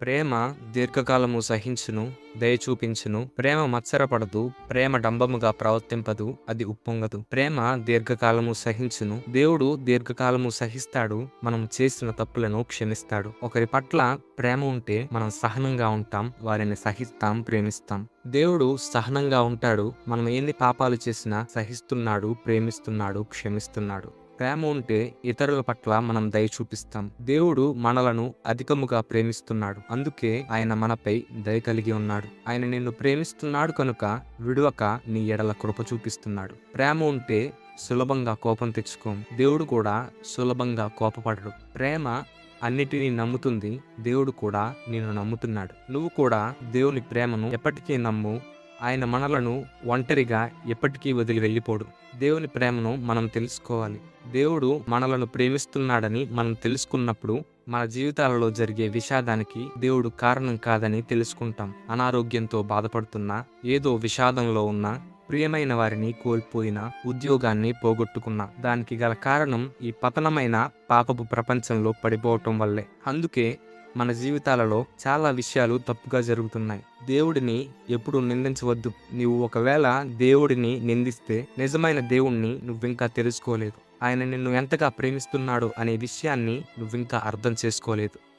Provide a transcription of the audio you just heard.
ప్రేమ దీర్ఘకాలము సహించును దయ చూపించును ప్రేమ మత్సరపడదు ప్రేమ డంబముగా ప్రవర్తింపదు అది ఉప్పొంగదు. ప్రేమ దీర్ఘకాలము సహించును దేవుడు దీర్ఘకాలము సహిస్తాడు మనం చేసిన తప్పులను క్షమిస్తాడు. ఒకరి పట్ల ప్రేమ ఉంటే మనం సహనంగా ఉంటాం వారిని సహిస్తాం ప్రేమిస్తాం. దేవుడు సహనంగా ఉంటాడు మనం ఎన్ని పాపాలు చేసినా సహిస్తున్నాడు ప్రేమిస్తున్నాడు క్షమిస్తున్నాడు. ప్రేమ ఉంటే ఇతరుల పట్ల మనం దయ చూపిస్తాం. దేవుడు మనలను అధికముగా ప్రేమిస్తున్నాడు. అందుకే ఆయన మనపై దయ కలిగి ఉన్నాడు. ఆయన నిన్ను ప్రేమిస్తున్నాడు కనుక విడువక నీ ఎడల కృప చూపిస్తున్నాడు. ప్రేమ ఉంటే సులభంగా కోపం తెచ్చుకోం. దేవుడు కూడా సులభంగా కోపపడడు. ప్రేమ అన్నిటినీ నమ్ముతుంది. దేవుడు కూడా నిన్ను నమ్ముతున్నాడు. నువ్వు కూడా దేవుని ప్రేమను ఎప్పటికీ నమ్ము ఆయన మనలను ఒంటరిగా ఎప్పటికీ వదిలి వెళ్ళిపోడు. దేవుని ప్రేమను మనం తెలుసుకోవాలి. దేవుడు మనలను ప్రేమిస్తున్నాడని మనం తెలుసుకున్నప్పుడు మన జీవితాలలో జరిగే విషాదానికి దేవుడు కారణం కాదని తెలుసుకుంటాం. అనారోగ్యంతో బాధపడుతున్నా ఏదో విషాదంలో ఉన్నా ప్రియమైన వారిని కోల్పోయిన ఉద్యోగాన్ని పోగొట్టుకున్నా దానికి గల కారణం ఈ పతనమైన పాపపు ప్రపంచంలో పడిపోవటం వల్లే. అందుకే మన జీవితాలలో చాలా విషయాలు తప్పుగా జరుగుతున్నాయి. దేవుడిని ఎప్పుడు నిందించవద్దు. నీవు ఒకవేళ దేవుడిని నిందిస్తే నిజమైన దేవుణ్ణి నువ్వింకా తెలుసుకోలేదు. ఆయన నిన్ను ఎంతగా ప్రేమిస్తున్నాడు అనే విషయాన్ని నువ్వింకా అర్థం చేసుకోలేదు.